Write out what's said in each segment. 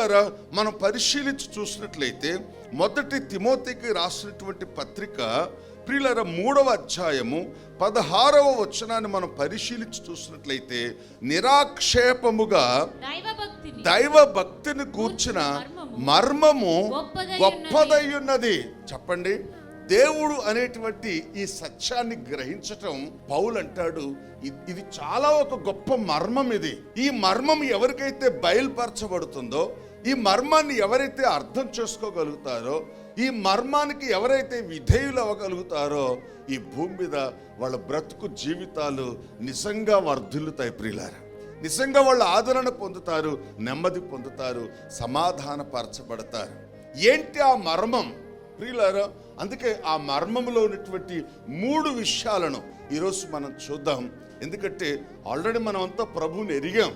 ప్రియులారా మనం పరిశీలించి చూసినట్లయితే మొదటి తిమోతికి రాసినటువంటి పత్రిక ప్రియులారా మూడవ అధ్యాయము పదహారవ వచనాన్ని మనం పరిశీలించి చూసినట్లయితే నిరాక్షేపముగా దైవ భక్తిని కూర్చిన మర్మము గొప్పదై ఉన్నది. చెప్పండి. దేవుడు అనేటువంటి ఈ సత్యాన్ని గ్రహించటం పౌలు అంటాడు "ఇ- ఇది చాలా ఒక గొప్ప మర్మం ఇది. ఈ మర్మం ఎవరికైతే బయలుపరచబడుతుందో ఈ మర్మాన్ని ఎవరైతే అర్థం చేసుకోగలుగుతారో ఈ మర్మానికి ఎవరైతే విధేయులు అవ్వగలుగుతారో ఈ భూమి మీద వాళ్ళ బ్రతుకు జీవితాలు నిజంగా వర్ధిల్లుతాయి ప్రియులారా. నిజంగా వాళ్ళు ఆదరణ పొందుతారు నెమ్మది పొందుతారు సమాధానపరచబడతారు. ఏంటి ఆ మర్మం? ప్రియులారా అందుకే ఆ మర్మంలో ఉన్నటువంటి మూడు విషయాలను ఈరోజు మనం చూద్దాం. ఎందుకంటే ఆల్రెడీ మనం అంతా ప్రభువుని ఎరిగాం.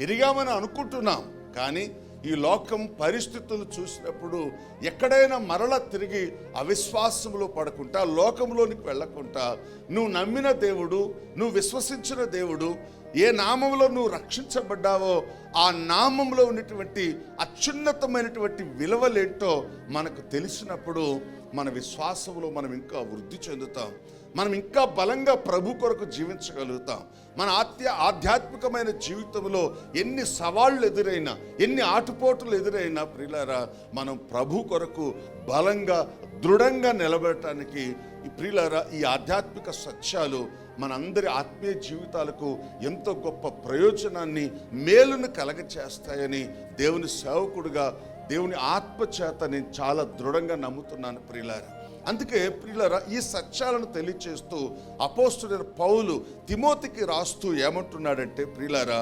ఎరిగామని అనుకుంటున్నాం. కానీ ఈ లోకం పరిస్థితులు చూసినప్పుడు ఎక్కడైనా మరల తిరిగి అవిశ్వాసంలో పడకుండా లోకంలోనికి వెళ్ళకుండా నువ్వు నమ్మిన దేవుడు నువ్వు విశ్వసించిన దేవుడు ఏ నామంలో నువ్వు రక్షించబడ్డావో ఆ నామంలో ఉన్నటువంటి అత్యున్నతమైనటువంటి విలువలేంటో మనకు తెలిసినప్పుడు మన విశ్వాసంలో మనం ఇంకా వృద్ధి చెందుతాం. మనం ఇంకా బలంగా ప్రభు కొరకు జీవించగలుగుతాం. మన ఆత్య ఆధ్యాత్మికమైన జీవితంలో ఎన్ని సవాళ్ళు ఎదురైనా ఎన్ని ఆటుపోటులు ఎదురైనా ప్రియులారా మనం ప్రభు కొరకు బలంగా దృఢంగా నిలబడటానికి ఈ ప్రియులారా ఈ ఆధ్యాత్మిక సత్యాలు మనందరి ఆత్మీయ జీవితాలకు ఎంతో గొప్ప ప్రయోజనాన్ని మేలును కలగచేస్తాయని దేవుని సేవకుడుగా దేవుని ఆత్మచేత నేను చాలా దృఢంగా నమ్ముతున్నాను ప్రియులారా. అందుకే ప్రియులరా ఈ సత్యాలను తెలియచేస్తూ అపోస్తుడైన పౌలు తిమోతికి రాస్తూ ఏమంటున్నాడంటే ప్రియులరా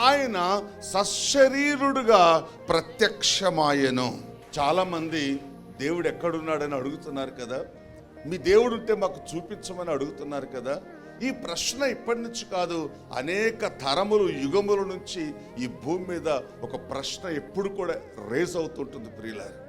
ఆయన సశరీరుడుగా ప్రత్యక్షమాయను. చాలామంది దేవుడు ఎక్కడున్నాడని అడుగుతున్నారు కదా మీ దేవుడు ఉంటే మాకు చూపించమని అడుగుతున్నారు కదా. ఈ ప్రశ్న ఇప్పటి నుంచి కాదు అనేక తరములు యుగముల నుంచి ఈ భూమి మీద ఒక ప్రశ్న ఎప్పుడు కూడా రేజ్ అవుతుంటుంది ప్రియులారా.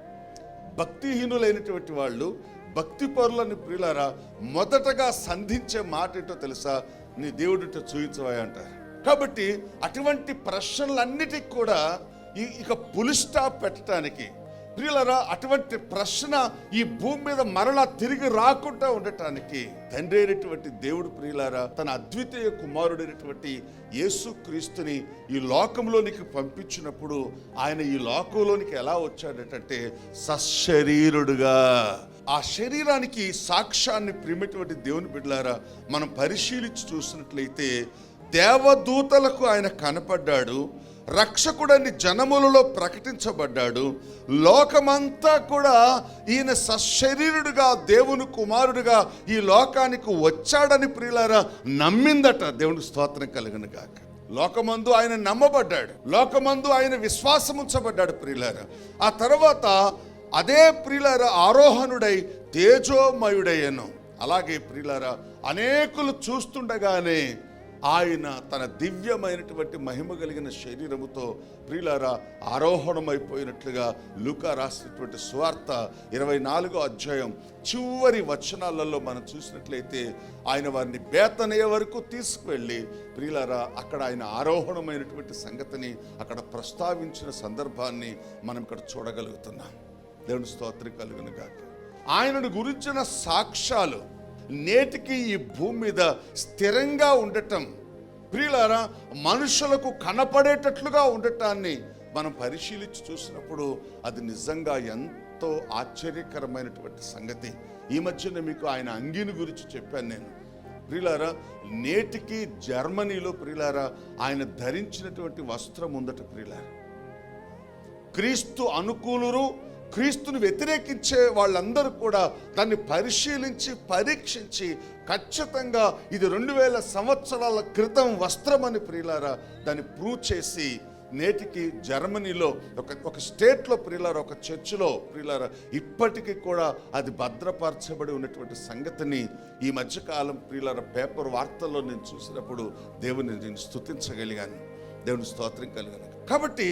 భక్తిహీనులైనటువంటి వాళ్ళు భక్తి పరులని ప్రియులారా మొదటగా సంధించే మాట ఏంటో తెలుసా? నీ దేవుడితో చూయించవా అంటారు. కాబట్టి అటువంటి ప్రశ్నలన్నిటికి కూడా ఈ- ఇక పులి స్టాప్ పెట్టడానికి ప్రియులరా అటువంటి ప్రశ్న ఈ భూమి మీద మరలా తిరిగి రాకుండా ఉండటానికి తండ్రి అయినటువంటి దేవుడు ప్రియులారా తన అద్వితీయ కుమారుడైనటువంటి యేసు క్రీస్తుని ఈ లోకంలోనికి పంపించినప్పుడు ఆయన ఈ లోకంలోనికి ఎలా వచ్చాడటంటే సశరీరుడుగా. ఆ శరీరానికి సాక్ష్యాన్ని ప్రేమటువంటి దేవుని బిడ్డలారా మనం పరిశీలించి చూసినట్లయితే దేవదూతలకు ఆయన కనపడ్డాడు. రక్షకుడని జనములలో ప్రకటించబడ్డాడు. లోకమంతా కూడా ఈయన సశరీరుడుగా దేవుని కుమారుడుగా ఈ లోకానికి వచ్చాడని ప్రియులారా నమ్మిందట దేవుని స్తోత్రం కలిగిన గాక. లోకమందు ఆయన నమ్మబడ్డాడు. లోకమందు ఆయన విశ్వాసముంచబడ్డాడు ప్రియులారా. ఆ తర్వాత అదే ప్రియులార ఆరోహణుడై తేజోమయుడయ్యను. అలాగే ప్రియులారా అనేకులు చూస్తుండగానే ఆయన తన దివ్యమైనటువంటి మహిమ కలిగిన శరీరముతో ప్రియులారా ఆరోహణమైపోయినట్లుగా లుకా రాసినటువంటి స్వార్థ ఇరవై నాలుగో అధ్యాయం చివరి వచనాలలో మనం చూసినట్లయితే ఆయన వారిని బేతనయ్య వరకు తీసుకువెళ్ళి ప్రియులారా అక్కడ ఆయన ఆరోహణమైనటువంటి సంగతిని అక్కడ ప్రస్తావించిన సందర్భాన్ని మనం ఇక్కడ చూడగలుగుతున్నాం. దేవుని స్తోత్రం కలుగును ఆయనను గురించిన సాక్ష్యాలు నేటికి ఈ భూమి మీద స్థిరంగా ఉండటం. ప్రియులారా మనుషులకు కనపడేటట్లుగా ఉండటాన్ని మనం పరిశీలించి చూసినప్పుడు అది నిజంగా ఎంతో ఆశ్చర్యకరమైనటువంటి సంగతి. ఈ మధ్యన మీకు ఆయన అంగీని గురించి చెప్పాను నేను. ప్రియులారా నేటికి జర్మనీలో ప్రియులారా ఆయన ధరించినటువంటి వస్త్రం ఉందట ప్రియులారా. క్రీస్తు అనుకూలురు క్రీస్తును వ్యతిరేకించే వాళ్ళందరూ కూడా దాన్ని పరిశీలించి పరీక్షించి ఖచ్చితంగా ఇది రెండు వేల సంవత్సరాల క్రితం వస్త్రమని ప్రియులారా దాన్ని ప్రూవ్ చేసి నేటికి జర్మనీలో ఒక ఒక స్టేట్లో ప్రియులారా ఒక చర్చిలో ప్రియులారా ఇప్పటికీ కూడా అది భద్రపరచబడి ఉన్నటువంటి సంగతిని ఈ మధ్యకాలం ప్రియులారా పేపర్ వార్తల్లో నేను చూసినప్పుడు దేవుని నేను స్తుతించగలిగాను దేవుని స్తోత్రం కలిగాను. కాబట్టి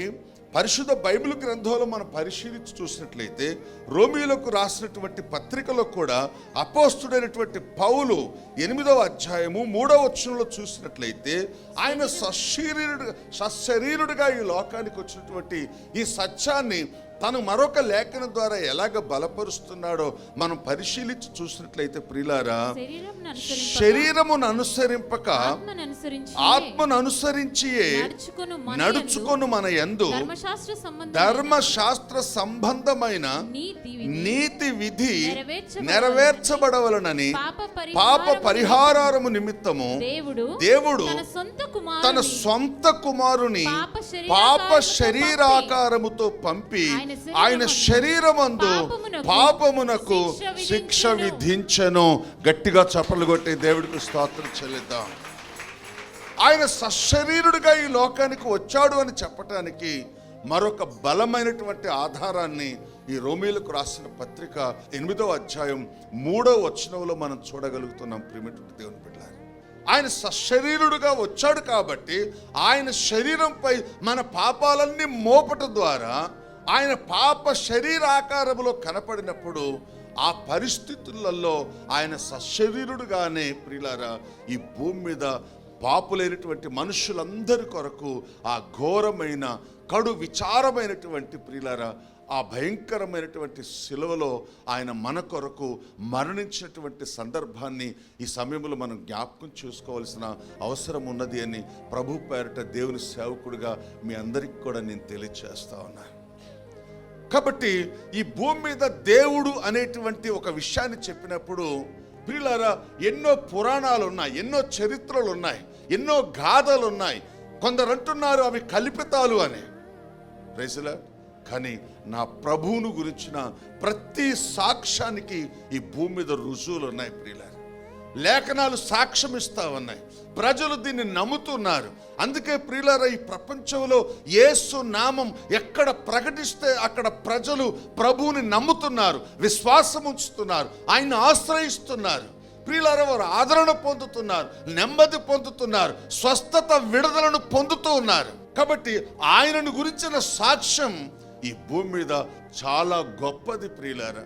పరిశుద్ధ బైబిల్ గ్రంథంలో మనం పరిశీలించి చూసినట్లయితే రోమిలకు రాసినటువంటి పత్రికలో కూడా అపోస్తుడైనటువంటి పౌలు ఎనిమిదవ అధ్యాయము మూడవ వచనంలో చూసినట్లయితే ఆయన సశరీరుడు సశరీరుడుగా ఈ లోకానికి వచ్చినటువంటి ఈ సత్యాన్ని తను మరొక లేఖనం ద్వారా ఎలాగ బలపరుస్తున్నాడో మనం పరిశీలించి చూసినట్లయితే ప్రియులారా శరీరమును అనుసరింపక ఆత్మను అనుసరించి నడుచుకొను మన యందు ధర్మశాస్త్ర సంబంధం ధర్మశాస్త్ర సంబంధమైన నీతి విధి నెరవేర్చబడవలనని పాప పరిహారము నిమిత్తము దేవుడు తన సొంత కుమారుని పంపి, శరీరాకారముతో పంపి ఆయన శరీరమందు పాపమునకు శిక్ష విధించెను. గట్టిగా చప్పలు కొట్టి దేవుడికి స్తోత్రం చెల్లిద్దాం. ఆయన సశరీరుడిగా ఈ లోకానికి వచ్చాడు అని చెప్పటానికి మరొక బలమైనటువంటి ఆధారాన్ని ఈ రోమీలకు రాసిన పత్రిక ఎనిమిదవ అధ్యాయం మూడవ వచనంలో మనం చూడగలుగుతున్నాం ప్రిమిటువంటి దేవుని బిడ్డారు ఆయన సశరీరుడుగా వచ్చాడు కాబట్టి ఆయన శరీరంపై మన పాపాలన్నీ మోపట ద్వారా ఆయన పాప శరీరాకారములో కనపడినప్పుడు ఆ పరిస్థితులలో ఆయన సశరీరుడుగానే ప్రియులారా ఈ భూమి మీద పాపులైనటువంటి మనుషులందరి కొరకు ఆ ఘోరమైన కడు విచారమైనటువంటి ప్రియులారా ఆ భయంకరమైనటువంటి శిలవలో ఆయన మన కొరకు మరణించినటువంటి సందర్భాన్ని ఈ సమయంలో మనం జ్ఞాపకం చేసుకోవాల్సిన అవసరం ఉన్నది అని ప్రభు పేరిట దేవుని సేవకుడిగా మీ అందరికీ కూడా నేను తెలియజేస్తా ఉన్నాను కాబట్టి ఈ భూమి మీద దేవుడు అనేటువంటి ఒక విషయాన్ని చెప్పినప్పుడు ప్రియులారా ఎన్నో పురాణాలు ఉన్నాయి ఎన్నో చరిత్రలు ఉన్నాయి ఎన్నో గాథలు ఉన్నాయి కొందరు అంటున్నారు అవి కల్పితాలు అని. ప్రైజులా కానీ నా ప్రభువును గురించిన ప్రతి సాక్ష్యానికి ఈ భూమి మీద రుజువులు ఉన్నాయి ప్రియులారా. లేఖనాలు సాక్ష్యం ఇస్తా ఉన్నాయి ప్రజలు దీన్ని నమ్ముతున్నారు. అందుకే ప్రియులార ఈ ప్రపంచంలో యేసు నామం ఎక్కడ ప్రకటిస్తే అక్కడ ప్రజలు ప్రభువుని నమ్ముతున్నారు విశ్వాసం ఉంచుతున్నారు ఆయన ఆశ్రయిస్తున్నారు. ప్రియులార వారు ఆదరణ పొందుతున్నారు నెమ్మది పొందుతున్నారు స్వస్థత విడుదలను పొందుతూ ఉన్నారు. కాబట్టి ఆయనను గురించిన సాక్ష్యం ఈ భూమి మీద చాలా గొప్పది ప్రియులార.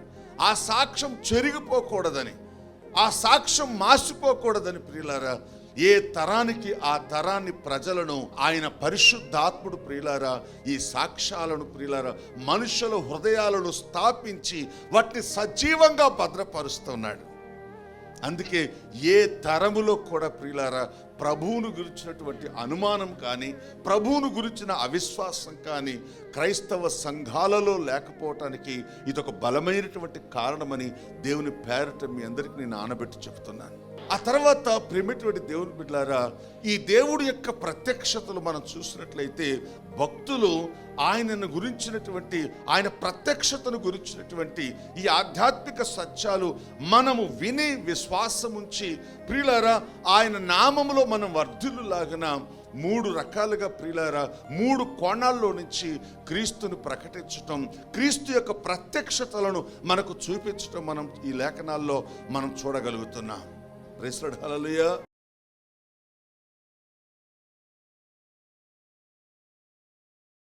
ఆ సాక్ష్యం చెరిగిపోకూడదని ఆ సాక్ష్యం మాసిపోకూడదని ప్రియులారా. ఏ తరానికి ఆ తరాన్ని ప్రజలను ఆయన పరిశుద్ధాత్ముడు ప్రియులారా ఈ సాక్ష్యాలను ప్రియులారా మనుషుల హృదయాలను స్థాపించి వాటిని సజీవంగా భద్రపరుస్తున్నాడు. అందుకే ఏ తరములో కూడా ప్రియులారా ప్రభువును గురించినటువంటి అనుమానం కానీ ప్రభువును గురించిన అవిశ్వాసం కానీ క్రైస్తవ సంఘాలలో లేకపోవటానికి ఇదొక బలమైనటువంటి కారణమని దేవుని పేరట మీ అందరికీ నేను ఆనబెట్టి చెప్తున్నాను. ఆ తర్వాత ప్రేమటువంటి దేవుని బిడ్డారా ఈ దేవుడి యొక్క ప్రత్యక్షతలు మనం చూసినట్లయితే భక్తులు ఆయనను గురించినటువంటి ఆయన ప్రత్యక్షతను గురించినటువంటి ఈ ఆధ్యాత్మిక సత్యాలు మనము విని విశ్వాసం ఉంచి ప్రియులారా ఆయన నామములో మనం వర్ధులు లాగిన మూడు రకాలుగా ప్రియులారా మూడు కోణాల్లో నుంచి క్రీస్తును ప్రకటించటం క్రీస్తు యొక్క ప్రత్యక్షతలను మనకు చూపించటం మనం ఈ లేఖనాల్లో మనం చూడగలుగుతున్నాం. ప్రెస్లడ్ హలలుయా